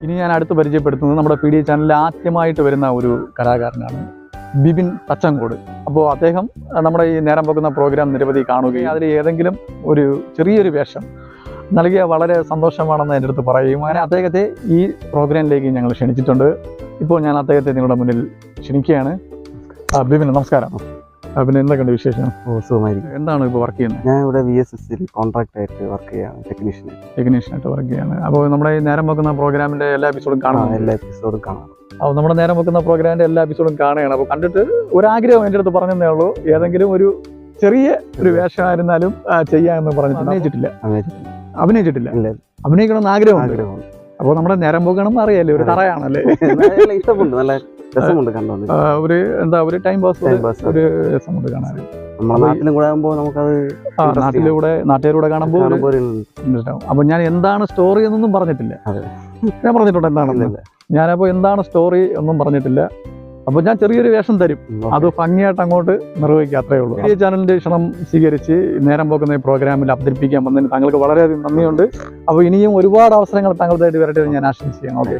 ഇനി ഞാൻ അടുത്ത് പരിചയപ്പെടുത്തുന്നത് നമ്മുടെ പി ഡി ചാനലിൽ ആദ്യമായിട്ട് വരുന്ന ഒരു കലാകാരനാണ് ബിബിൻ തച്ചങ്കോട് അപ്പോൾ അദ്ദേഹം നമ്മുടെ ഈ നേരം പോകുന്ന പ്രോഗ്രാം നിരവധി കാണുകയും അതിൽ ഏതെങ്കിലും ഒരു ചെറിയൊരു വേഷം നൽകിയ വളരെ സന്തോഷമാണെന്ന് എന്റെ അടുത്ത് പറയുകയും അങ്ങനെ അദ്ദേഹത്തെ ഈ പ്രോഗ്രാമിലേക്ക് ഞങ്ങൾ ക്ഷണിച്ചിട്ടുണ്ട്. ഇപ്പോൾ ഞാൻ അദ്ദേഹത്തെ നിങ്ങളുടെ മുന്നിൽ ക്ഷണിക്കുകയാണ്. ബിബിൻ നമസ്കാരം. പിന്നെ എന്തൊക്കെയുണ്ട് വിശേഷം? ഓ സുഖമായിരിക്കും എന്താണ് ഇപ്പോൾ വർക്ക് ചെയ്യുന്നത്? ഞാൻ ഇവിടെ വി എസ് എസ് കോൺട്രാക്ട് ആയിട്ട് വർക്ക് ചെയ്യാണ് ടെക്നീഷ്യൻ ടെക്നീഷ്യനായിട്ട് വർക്ക് ചെയ്യാണ് അപ്പോൾ നമ്മുടെ ഈ നേരം വെക്കുന്ന പ്രോഗ്രാമിന്റെ എല്ലാ എപ്പിസോഡും കാണാം എല്ലാ എപ്പിസോഡും കാണാം അപ്പോൾ നമ്മുടെ നേരം വെക്കുന്ന പ്രോഗ്രാമിന്റെ എല്ലാ എപ്പിസോഡും കാണുകയാണ്. അപ്പോൾ കണ്ടിട്ട് ഒരാഗ്രഹം എന്റെ അടുത്ത് പറഞ്ഞതേ ഉള്ളൂ. ഏതെങ്കിലും ഒരു ചെറിയ ഒരു വേഷമായിരുന്നാലും ചെയ്യാമെന്ന് പറഞ്ഞു അഭിനയിച്ചിട്ടില്ല. അഭിനയിച്ചിട്ടില്ല. അഭിനയിക്കണമെന്ന് ആഗ്രഹമുണ്ട്. അപ്പോൾ നമ്മുടെ നേരം പോകണമെന്ന് അറിയാലേ ഒരു. തറയാണല്ലേ? ഇഷ്ടപ്പെട്ടു ഇഷ്ടമുണ്ട് നല്ല ഒരു എന്താ ഒരു ടൈം പാസ് ഒരു രസമുണ്ട് കാണാൻ. നമ്മുടെ നാട്ടിലും കൂടെ ആകുമ്പോൾ നമുക്കത് നാട്ടിലൂടെ നാട്ടുകാരൂടെ കാണുമ്പോൾ അപ്പൊ ഞാൻ എന്താണ് സ്റ്റോറി എന്നൊന്നും പറഞ്ഞിട്ടില്ല. ഞാൻ പറഞ്ഞിട്ടുണ്ട് എന്താണെന്ന് ഞാനപ്പോ ഞാനപ്പോൾ എന്താണ് സ്റ്റോറി ഒന്നും പറഞ്ഞിട്ടില്ല. അപ്പോൾ ഞാൻ ചെറിയൊരു വേഷം തരും. അത് ഭംഗിയായിട്ട് അങ്ങോട്ട് നിർവഹിക്കുക അത്രേ ഉള്ളൂ. ഈ ചാനലിന്റെ ക്ഷണം സ്വീകരിച്ച് നേരം പോക്കുന്ന ഈ പ്രോഗ്രാമിൽ അവതരിപ്പിക്കാൻ വന്നതിന് താങ്കൾക്ക് വളരെയധികം നന്ദിയുണ്ട്. അപ്പോൾ ഇനിയും ഒരുപാട് അവസരങ്ങൾ താങ്കളുടെ വരട്ടെ ഞാൻ ആശംസിക്കാം ഓക്കെ.